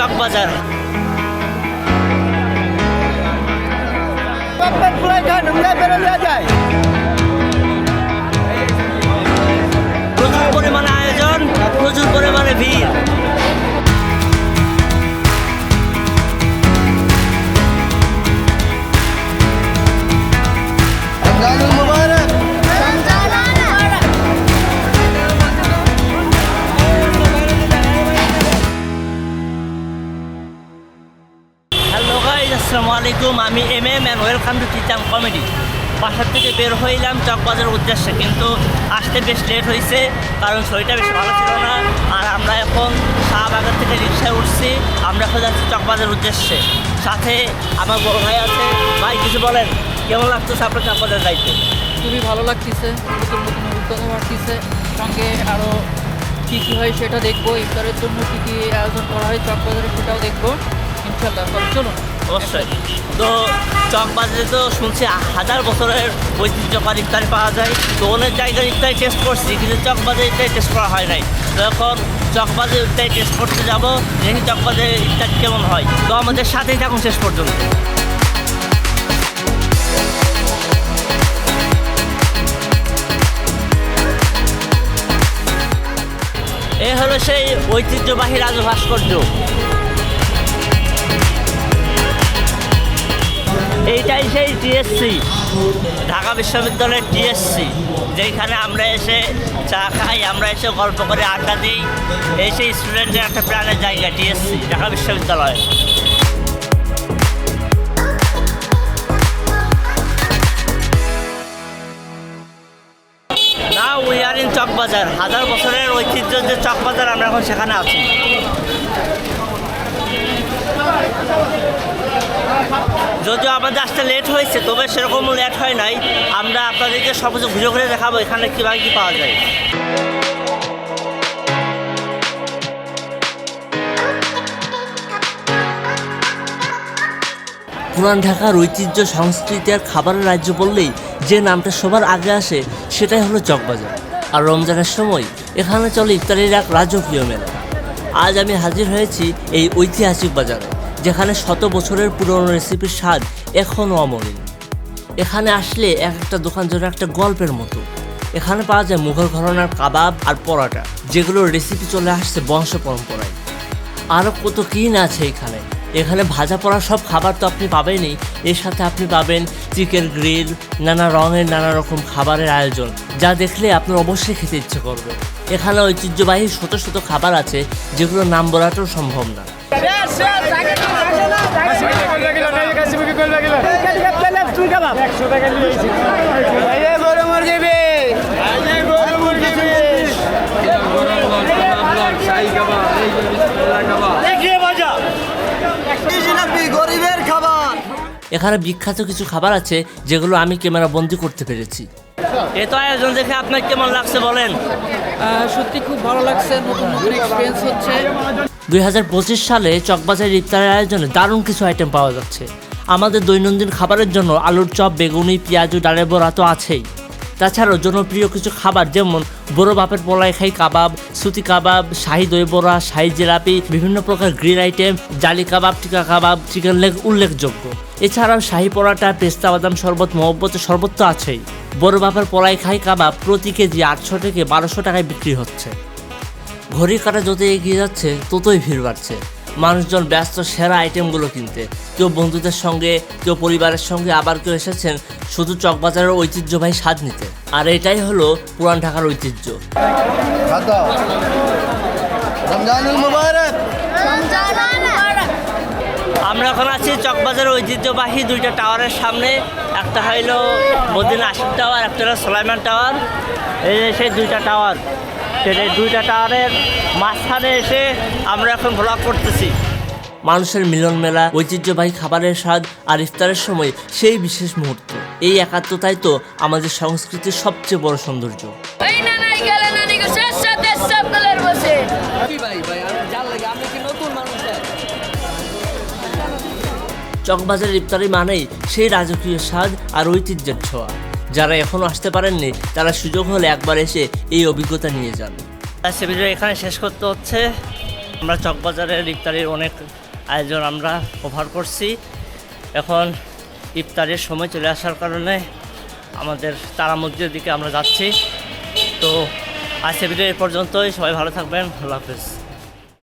চকবাজার প্রচুর আসসালামু আলাইকুম, আমি M M and welcome to Chittagong comedy বাসার থেকে বের হইলাম চকবাজারের উদ্দেশ্যে, কিন্তু আসতে বেশ লেট হয়েছে কারণ শরীরটা বেশ ভালো ছিল না। আর আমরা এখন শাহবাগান থেকে রিক্সায় উঠছি, আমরা এখন যাচ্ছি চকবাজারের উদ্দেশ্যে। সাথে আমার বড় ভাই আছে। ভাই, কিছু বলেন, কেমন লাগতেছে আপনার চকবাজার যাইতে? খুবই ভালো লাগতেছে, নতুন নতুন অভিজ্ঞতা বাড়তেছে। সঙ্গে আরও কী কী হয় সেটা দেখব, ইফতারের জন্য কী কী আয়োজন করা হয় চকবাজারে সেটাও দেখব। ইনশাল্লাহ চলুন। অবশ্যই। তো চকবাজারে তো শুনছি হাজার বছরের ঐতিহ্যকর ইফতারি পাওয়া যায়। তো অনেক জায়গার ইফতারি টেস্ট করছি, কিন্তু চকবাজারে ইফতারি টেস্ট করা হয় নাই। তো এখন চকবাজারে ইফতারি টেস্ট করতে যাব, দেখি চকবাজারে ইফতারি কেমন হয়। তো আমাদের সাথেই থাকুন শেষ পর্যন্ত। এ হলো সেই ঐতিহ্যবাহী রাজু ভাস্কর্য এইটাই সেই টিএসসি ঢাকা বিশ্ববিদ্যালয়ের টিএসসি যেখানে আমরা এসে চা খাই, আমরা এসে গল্প করে আড্ডা দিই। এই সেই স্টুডেন্টের একটা প্রাণের জায়গা টিএসসি ঢাকা বিশ্ববিদ্যালয়। না উই আর ইন চকবাজার হাজার বছরের ঐতিহ্য যে চকবাজার আমরা এখন সেখানে আছি। যদিও আমাদের আসতে লেট হয়েছে, তবে সেরকম লেট হয় নাই। আমরা আপনাদেরকে সব কিছু ঘুরে ঘুরে দেখাবো এখানে কীভাবে কী পাওয়া যায়। পুরান ঢাকার ঐতিহ্য সংস্কৃতি আর খাবারের রাজ্য বললেই যে নামটা সবার আগে আসে, সেটাই হলো চকবাজার। আর রমজানের সময় এখানে চলে ইফতারির এক রাজকীয় মেলা। আজ আমি হাজির হয়েছি এই ঐতিহাসিক বাজারে। যেখানে শত বছরের পুরনো রেসিপির স্বাদ এখনও অমলিন। এখানে আসলে এক একটা দোকান যেন একটা গল্পের মতো। এখানে পাওয়া যায় মুঘল ঘরানার কাবাব আর পরাটা, যেগুলোর রেসিপি চলে আসছে বংশ পরম্পরায়। আরও কত কী না আছে এখানে। এখানে ভাজা পড়া সব খাবার তো আপনি পাবেনই। এর সাথে আপনি পাবেন চিকেন গ্রিল, নানা রঙের নানা রকম খাবারের আয়োজন, যা দেখলে আপনার অবশ্যই খেতে ইচ্ছে করবে। এখানে ঐতিহ্যবাহী শত শত খাবার আছে, যেগুলোর নাম বলাটাও সম্ভব না। গরিবের খাবার এখানে বিখ্যাত কিছু খাবার আছে যেগুলো আমি ক্যামেরা বন্দি করতে পেরেছি। এ তো আয়োজন দেখে আপনার কেমন লাগছে বলেন? আহ, সত্যি খুব ভালো লাগছে নতুন নতুন এক্সপিরিয়েন্স হচ্ছে। দুই হাজার পঁচিশ সালে চকবাজার ইফতারের আয়োজনে দারুণ কিছু আইটেম পাওয়া যাচ্ছে। আমাদের দৈনন্দিন খাবারের জন্য আলুর চপ, বেগুনি, পেঁয়াজু ডালের বড়া তো আছেই। তাছাড়াও জনপ্রিয় কিছু খাবার যেমন বড় বাপের পোলাই খাই কাবাব, সুতি কাবাব, শাহি দই বড়া, শাহি জিলাপি, বিভিন্ন প্রকার গ্রিল আইটেম জালি কাবাব, টিকা কাবাব, চিকেন লেগ উল্লেখযোগ্য। এছাড়াও শাহি পরাটা, পেস্তা, বাদাম শরবত, মহব্বত শরবত তো আছেই। বড় বাপের পোলাই খাই কাবাব প্রতি কেজি আটশো থেকে বারোশো টাকায় বিক্রি হচ্ছে। ঘড়ির কাটা যত এগিয়ে যাচ্ছে ততই ভিড় বাড়ছে। মানুষজন ব্যস্ত সেরা আইটেমগুলো কিনতে। কেউ বন্ধুদের সঙ্গে কেউ পরিবারের সঙ্গে আবার কেউ এসেছেন শুধু চকবাজারের ঐতিহ্যবাহী স্বাদ নিতে। আর এটাই হলো পুরান ঢাকার ঐতিহ্য। আমরা এখন আছি চকবাজারের ঐতিহ্যবাহী দুইটা টাওয়ারের সামনে। একটা হইল মদিন আশিফ টাওয়ার একটা হলো সোলাইমান টাওয়ার। এই সেই দুইটা টাওয়ার। সেটা দুইটা টাওয়ারের মাঝখানে এসে আমরা এখন ভ্লগ করতেছি। মানুষের মিলন মেলা ঐতিহ্যবাহী খাবারের স্বাদ আর ইফতারের সময় সেই বিশেষ মুহূর্ত। এই একাত্মতাই তো আমাদের সংস্কৃতির সবচেয়ে বড় সৌন্দর্য। মানুষ চকবাজারের ইফতারি মানেই সেই রাজকীয় স্বাদ আর ঐতিহ্যের ছোঁয়া। যারা এখনও আসতে পারেননি, তারা সুযোগ হলে একবার এসে এই অভিজ্ঞতা নিয়ে যান। ভিডিও এখানে শেষ করতে হচ্ছে। আমরা চকবাজারের ইফতারির অনেক আয়োজন আমরা কভার করছি। এখন ইফতারের সময় চলে আসার কারণে আমাদের তারা মসজিদের দিকে আমরা যাচ্ছি। তো আজকে ভিডিও এ পর্যন্তই। সবাই ভালো থাকবেন। আল্লাহ হাফেজ।